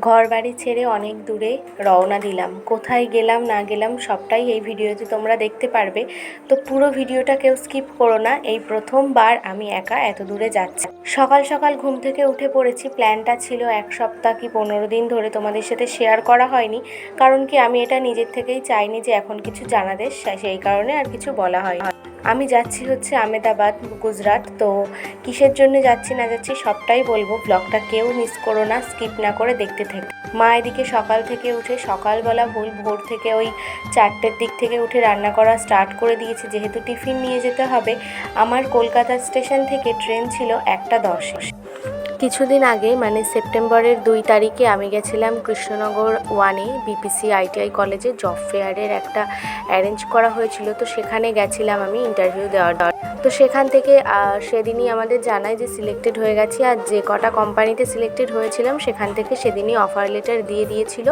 ঘর বাড়ি ছেড়ে অনেক দূরে রওনা দিলাম। কোথায় গেলাম, না গেলাম, সবটাই এই ভিডিওতে তোমরা দেখতে পারবে। তো পুরো ভিডিওটা কেউ স্কিপ করো না, এই প্রথমবার আমি একা এত দূরে যাচ্ছি। সকাল সকাল ঘুম থেকে উঠে পড়েছি, প্ল্যানটা ছিল এক সপ্তাহ কি পনেরো দিন ধরে তোমাদের সাথে শেয়ার করা হয়নি। কারণ কি আমি এটা নিজের থেকেই চাইনি যে এখন কিছু জানাদের সেই কারণে আর কিছু বলা হয় আমি যাচ্ছি হচ্ছে আমেদাবাদ, গুজরাট, তো কিসের জন্য যাচ্ছি না যাচ্ছি সবটাই বলব। ব্লগটা কেউ মিস করো না স্কিপ না করে দেখতে থেকে। মা এদিকে সকাল থেকে উঠে সকালবেলা ভুল ভোর থেকে ওই চারটের দিক থেকে উঠে রান্না করা স্টার্ট করে দিয়েছে। যেহেতু টিফিন নিয়ে যেতে হবে, আমার কলকাতা স্টেশন থেকে ট্রেন ছিল একটা দশে। কিছুদিন আগে মানে সেপ্টেম্বরের দুই তারিখে আমি গেছিলাম কৃষ্ণনগর ওয়ানে বিপিসি আইটিআই কলেজে জব ফেয়ারের একটা অ্যারেঞ্জ করা হয়েছিল। তো সেখানে গেছিলাম আমি ইন্টারভিউ দেওয়ার দর তো সেখান থেকে সেদিনই আমাদের জানায় যে সিলেক্টেড হয়ে গেছি আর যে কটা কোম্পানিতে সিলেক্টেড হয়েছিলাম, সেখান থেকে সেদিনই অফার লেটার দিয়ে দিয়েছিল।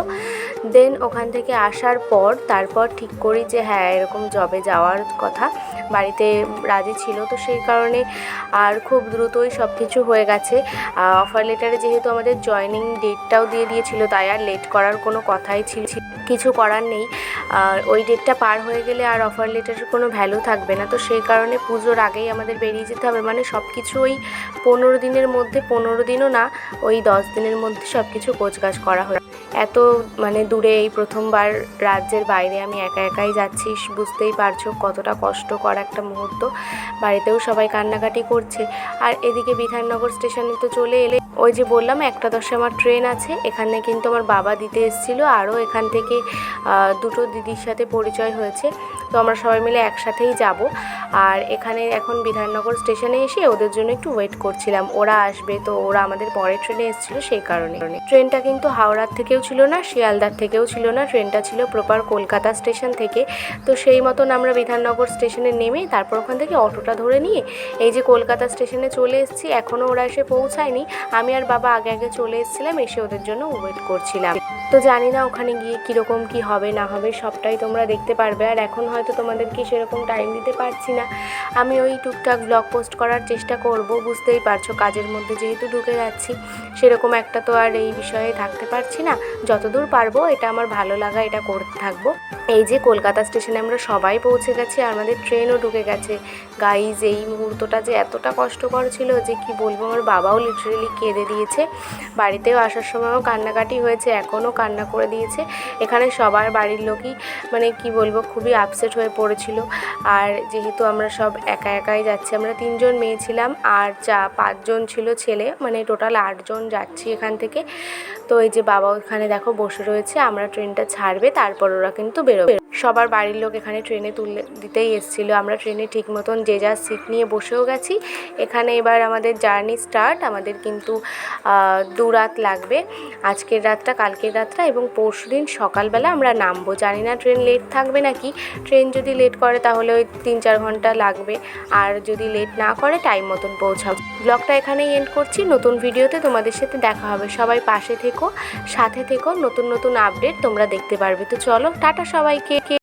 দেন ওখান থেকে আসার পর, তারপর ঠিক করি যে হ্যাঁ এরকম জবে যাওয়ার কথা। বাড়িতে রাজি ছিল। তো সেই কারণে আর খুব দ্রুতই সব কিছু হয়ে গেছে। অফার লেটারে যেহেতু আমাদের জয়নিং ডেটটাও দিয়ে দিয়েছিল, তাই আর লেট করার কোনো কথাই ছিল কিছু করার নেই। ওই ডেটটা পার হয়ে গেলে আর অফার লেটারের কোনো ভ্যালু থাকবে না। তো সেই কারণে পুজোর আগেই আমাদের বেরিয়ে যেতে হবে। মানে সব কিছু ওই পনেরো দিনের মধ্যে, পনেরো দিনও না, ওই দশ দিনের মধ্যে সব কিছু কোচকাজ করা হয় এত মানে দূরে এই প্রথমবার রাজ্যের বাইরে আমি একা একাই যাচ্ছি, বুঝতেই পারছ কতটা কষ্টকর একটা মুহূর্ত। বাড়িতেও সবাই কান্নাকাটি করছে। আর এদিকে বিধাননগর স্টেশনে তো চলে এলে, ওই যে বললাম একটা দশে আমার ট্রেন আছে, এখানে কিন্তু আমার বাবা দিতে এসেছিল, আরও এখান থেকে দুটো দিদির সাথে পরিচয় হয়েছে। তো আমরা সবাই মিলে একসাথেই যাব। আর এখানে এখন বিধাননগর স্টেশনে এসে ওদের জন্য একটু ওয়েট করছিলাম। ওরা আসবে তো ওরা আমাদের পরে ট্রেনে এসেছিল সেই কারণে। ট্রেনটা কিন্তু হাওড়ার থেকেও ছিল না, শিয়ালদার থেকেও ছিল না। ট্রেনটা ছিল প্রপার কলকাতা স্টেশন থেকে। তো সেই মতন আমরা বিধাননগর স্টেশনে নেমে তারপর ওখান থেকে অটোটা ধরে নিয়ে এই যে কলকাতা স্টেশনে চলে এসেছি। এখনও ওরা এসে পৌঁছায়নি। আমি আর বাবা আগে আগে চলে এসেছিলাম, এসে ওদের জন্য ওয়েট করছিলাম। তো জানি না ওখানে গিয়ে কীরকম কী হবে না হবে, সবটাই তোমরা দেখতে পারবে। আর এখন হয়তো তোমাদেরকে সেরকম টাইম দিতে পারছি না। আমি ওই টুকটাক ব্লগ পোস্ট করার চেষ্টা করব, বুঝতেই পারছ কাজের মধ্যে যেহেতু ঢুকে যাচ্ছি। সেরকম একটা তো আর এই বিষয়ে থাকতে পারছি না। যতদূর পারব এটা আমার ভালো লাগা, এটা করতে থাকব। এই যে কলকাতা স্টেশনে আমরা সবাই পৌঁছে গেছি আর আমাদের ট্রেনও ঢুকে গেছে। গাইজ এই মুহূর্তটা যে এতটা কষ্টকর ছিল যে কি বলব, আমার বাবাও লিটারেলি কেঁদে দিয়েছে। বাড়িতেও আসার সময়ও কান্নাকাটি হয়েছে এখনও কান্না করে দিয়েছে। এখানে সবার বাড়ির লোকই মানে কি বলব, খুবই আপসেট হয়ে পড়েছিল। আর যেহেতু আমরা সব একা একাই যাচ্ছি। আমরা তিনজন মেয়ে ছিলাম আর চা পাঁচজন ছিল ছেলে মানে টোটাল আটজন যাচ্ছি এখান থেকে। তো এই যে বাবা ওখানে দেখো বসে রয়েছে, আমরা ট্রেনটা ছাড়বে, তারপর ওরা কিন্তু বেরোবে। সবার বাড়ির লোক এখানে ট্রেনে তুলে দিতেই এসেছিল। আমরা ট্রেনে ঠিক মতন যে যার সিট নিয়ে বসেও গেছি। এখানে এবার আমাদের জার্নি স্টার্ট, আমাদের কিন্তু দু রাত লাগবে। আজকের রাতটা, কালকের রাতটা এবং পরশু দিন সকালবেলা আমরা নামবো। জানি না ট্রেন লেট থাকবে নাকি? ট্রেন যদি লেট করে তাহলে ওই তিন চার ঘণ্টা লাগবে। আর যদি লেট না করে, টাইম মতন পৌঁছাবো। ব্লগটা এখানেই এন্ড করছি। নতুন ভিডিওতে তোমাদের সাথে দেখা হবে। সবাই পাশে থেকো সাথে থেকো নতুন নতুন আপডেট তোমরা দেখতে পারবে। তো চলো টাটা সবাইকে।